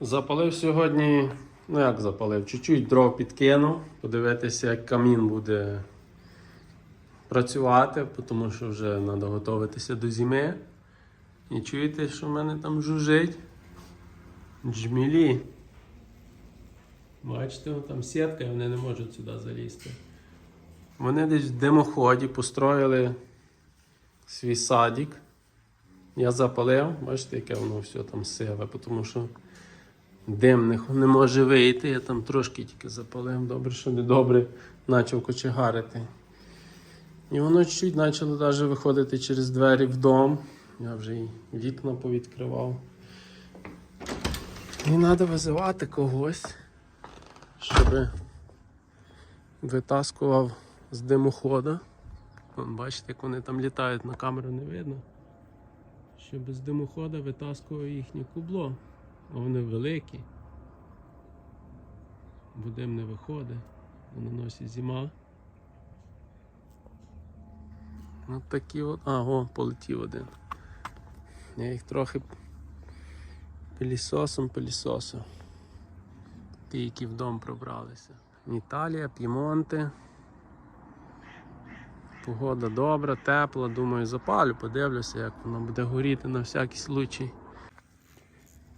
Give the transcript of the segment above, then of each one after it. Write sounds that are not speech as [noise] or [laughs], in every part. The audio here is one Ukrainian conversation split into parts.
Запалив сьогодні, ну як запалив, чуть-чуть дров підкинув, подивитися, як камін буде працювати, тому що вже треба готуватися до зими. І чуєте, що в мене там жужить? Джмілі. Бачите, там сітка, і вони не можуть сюди залізти. Вони десь в димоході построїли свій садик. Я запалив, бачите, яке воно все там сиве, тому що дим не, може вийти. Я там трошки тільки запалив, добре, що не добре почав кочегарити. І воно чуть почало навіть виходити через двері в дом. Я вже і вікна повідкривав. І треба визивати когось, щоб витаскував з димохода. Вон, бачите, як вони там літають, на камеру не видно. Щоб з димохода витаскував їхнє кубло. Вони великі. Бо дим не виходить. На носі зима. От такі от. А, о, полетів один. Я їх трохи пилісосом пилісосив. Ті, які в дом пробралися. Італія, П'ємонте. Погода добра, тепла, думаю, запалю, подивлюся, як воно буде горіти на всякий случай.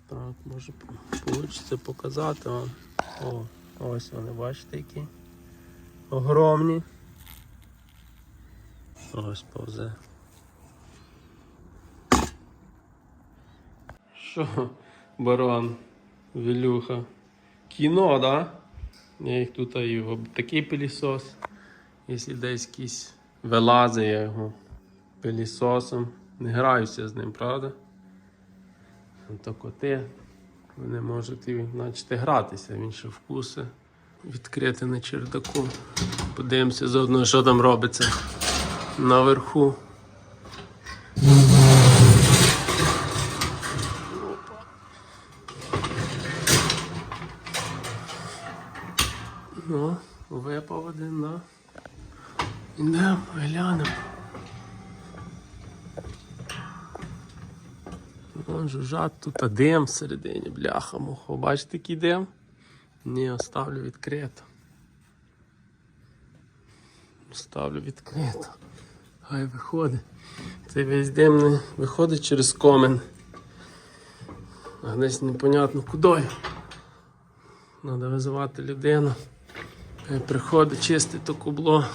Так, може вийде показати вам. О, ось вони, бачите, які огромні. Ось повзе. Що, барон, Вілюха? Кіно, да? Я їх тут в такий пилісос. Якщо десь якийсь вилазить, я його пилісосом. Не граюся з ним, правда? То коти, вони можуть і начати гратися, він ще вкуси. Відкрити на чердаку. Подивимося заодно, що там робиться наверху. Ну, випав один, да? Ідемо, глянемо. Вон жужжать тут дим всередині, бляха мухо. Бачите, який дим? Ні, оставлю відкрито. Ставлю відкрито. Хай виходить. Цей весь дим не виходить через комен. А десь непонятно куди. Треба визивати людину. Приходить чистить то кубло.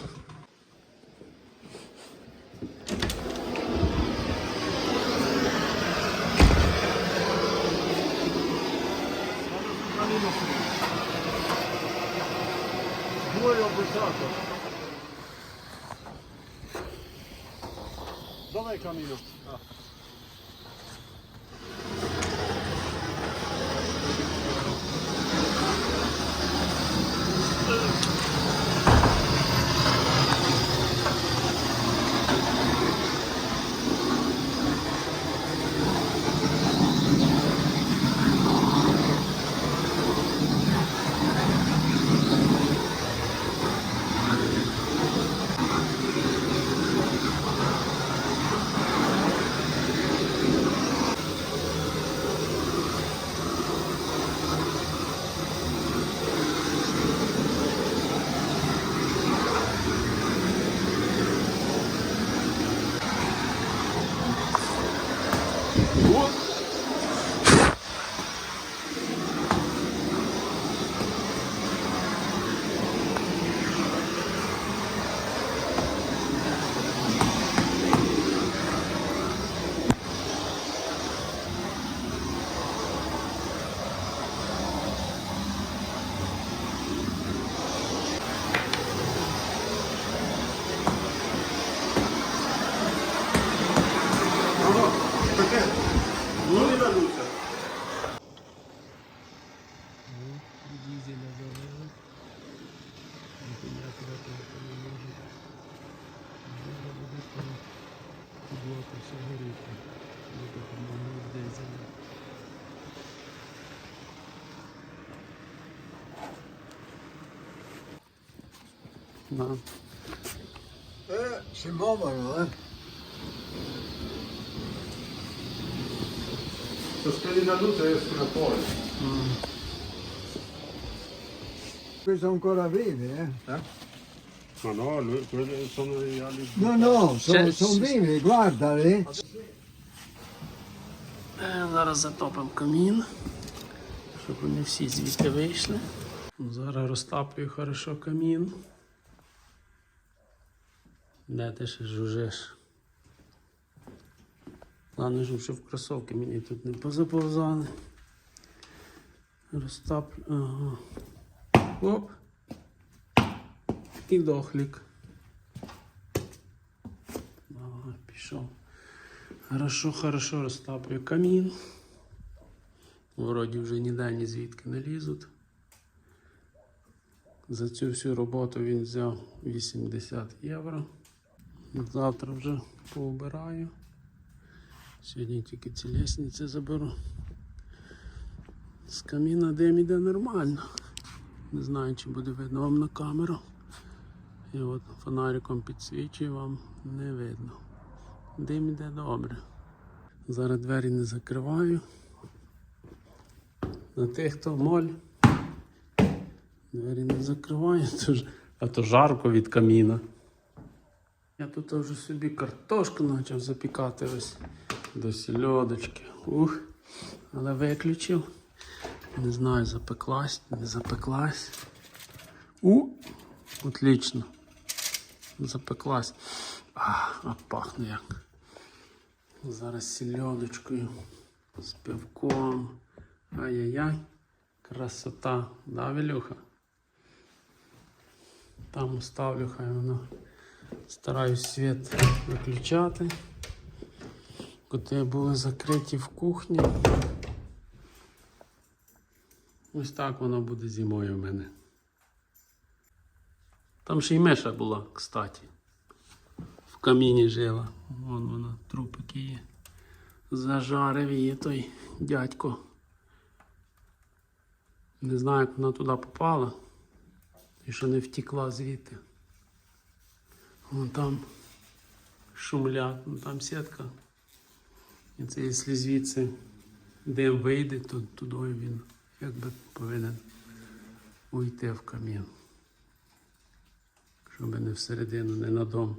Dwoje obywatel. Dawaj Kamilu. Да. Е, Шимова, а? Se spegni la luce escono fuori. Questo ancora vive, eh? Ma no, lui- quelli sono gli ali. No, no, sono sì. vivi, guardali. Е, Зараз затопимо камін, щоб вони всі звідти вийшли. Зараз розтаплюю хорошо камін. Де ти ще жужиш? Головне, щоб в кросовки мені тут не позаповзали. Розтаплю. Ага. Оп. І дохлік. Ага, пішов. Хорошо, хорошо розтаплюю камін. Вроді вже ніде ні звідки не лізуть. За цю всю роботу він взяв 80 євро. Завтра вже поубираю. Сьогодні тільки ці лісниці заберу. З каміна дим іде нормально. Не знаю, чи буде видно вам на камеру. І от фонариком підсвічую, вам не видно. Дим іде добре. Зараз двері не закриваю. На тих, хто моль. Двері не закриваю, [laughs] а то жарко від каміна. Я тут вже собі картошку почав запікати ось до сільодочки. Ух, але виключив. Не знаю, запеклась, не запеклась. У, отлично. Запеклась. А, а пахне як. Зараз сільодочкою з пивком. Ай-яй-яй. Красота. Да, Вілюха? Там ставлю, хай воно. Стараюсь світ виключати. Коти були закриті в кухні. Ось так воно буде зимою в мене. Там ще й миша була, кстати. В каміні жила. Вон вона, трупики є. Зажарив її той дядько. Не знаю, як вона туди попала. І що не втекла звідти. Вон там шумлять, вон там сітка. І це якщо звідси дим вийде, то туди він якби повинен уйти в камін. Щоб не всередину, не на дом.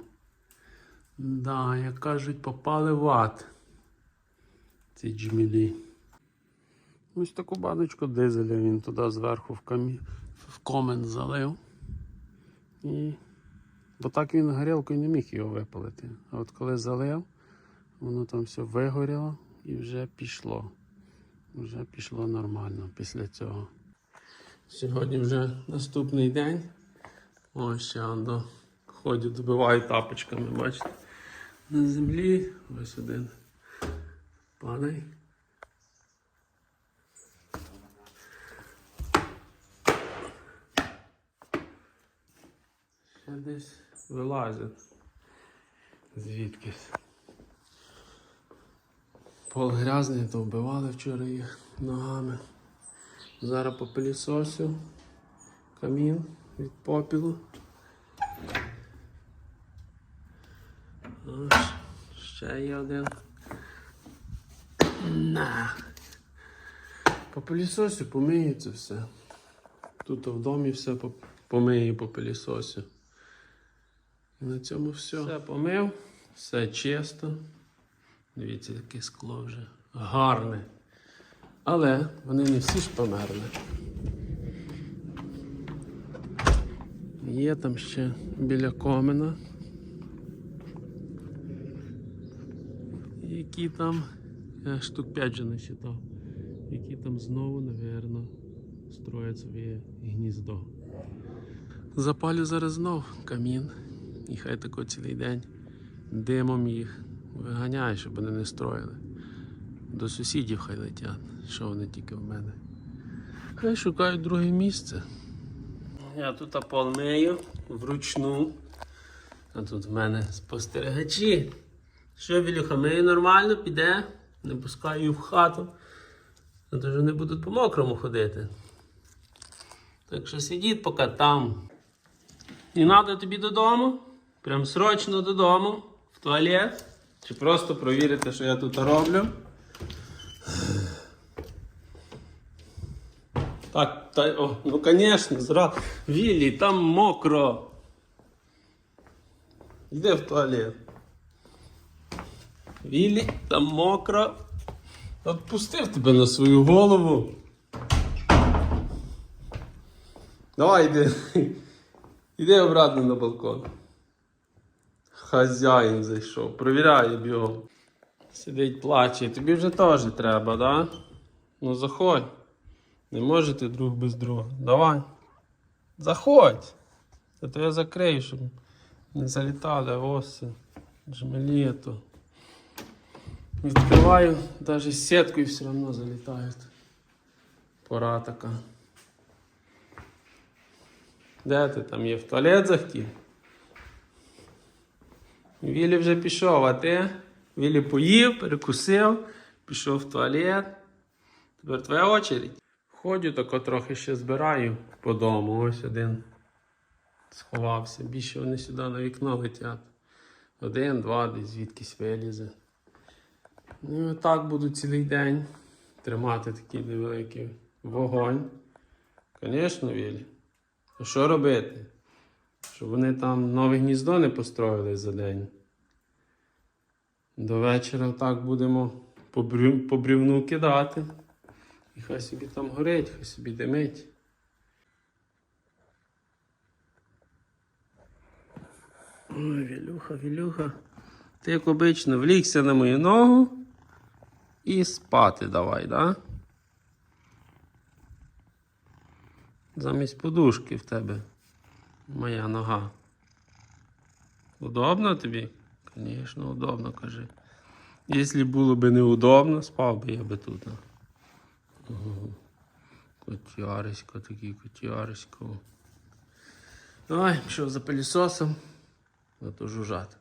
Да, як кажуть, попали в ад. Ці джмілі. Ось таку баночку дизеля він туди зверху в, камі... в комен залив. І... Бо так він горілкою не міг його випалити. А от коли залив, воно там все вигоріло і вже пішло. Вже пішло нормально після цього. Сьогодні вже наступний день. Ось ще ando. Ходять, добиваю тапочками, бачите. На землі ось один. Падай. Ще десь вилазять. Звідкись. Пол грязний, то вбивали вчора їх ногами. Зараз попилісосю, камін від попілу. Ось, ще є один. На. По пилісосю помию це все. Тут в домі все по- помию по пилісосю. На цьому все. Все помив, все чисто. Дивіться, яке скло вже гарне. Але вони не всі ж померли. Є там ще біля комена. Які там, я штук 5 вже не читав, які там знову, напевно, строять своє гніздо. Запалю зараз знов камін. І хай тако цілий день димом їх виганяє, щоб вони не строїли. До сусідів хай летять, що вони тільки в мене. Хай шукають друге місце. Я тут пол вручну. А тут в мене спостерігачі. Що, Вілюха, мию нормально, піде, не пускаю в хату. А то ж вони будуть по мокрому ходити. Так що сидіть поки там. Не треба тобі додому? Прям срочно додому, в туалет. Чи просто провірити, що я тут роблю. Так, та, о, ну звісно, зра. Віллі, там мокро. Йди в туалет. Віллі, там мокро. Отпустив тебе на свою голову. Давай йди. [laughs] Іди обратно на балкон. Хазяїн зайшов. Провіряє бігом. Сидить, плаче. Тобі вже теж треба, да? Ну заходь. Не можете друг без друга. Давай. Заходь. Та то я закрию, щоб не залітали оси, жмелі то. Відкриваю, навіть сіткою все одно залітають. Пора така. Де ти там є? В туалет захотів? Вілі вже пішов, а ти? Вілі поїв, перекусив, пішов в туалет. Тепер твоя очередь. Ходю, тако трохи ще збираю по дому. Ось один сховався. Більше вони сюди на вікно летять. Один, два, десь звідкись вилізе. Ну і отак буду цілий день тримати такий невеликий вогонь. Звісно, Вілі. А що робити? Щоб вони там нове гніздо не построїли за день. До вечора так будемо по, брю... по брівну кидати. І хай собі там горить, хай собі димить. Ой, Вілюха, Вілюха. Ти як обично влігся на мою ногу і спати давай, да? Замість подушки в тебе моя нога. Удобно тобі? Звісно, удобно, кажи. Якщо було б неудобно, спав би я би тут. Ого. Котярисько, такий котярисько. Давай, пішов за пилісосом, а то жужжати.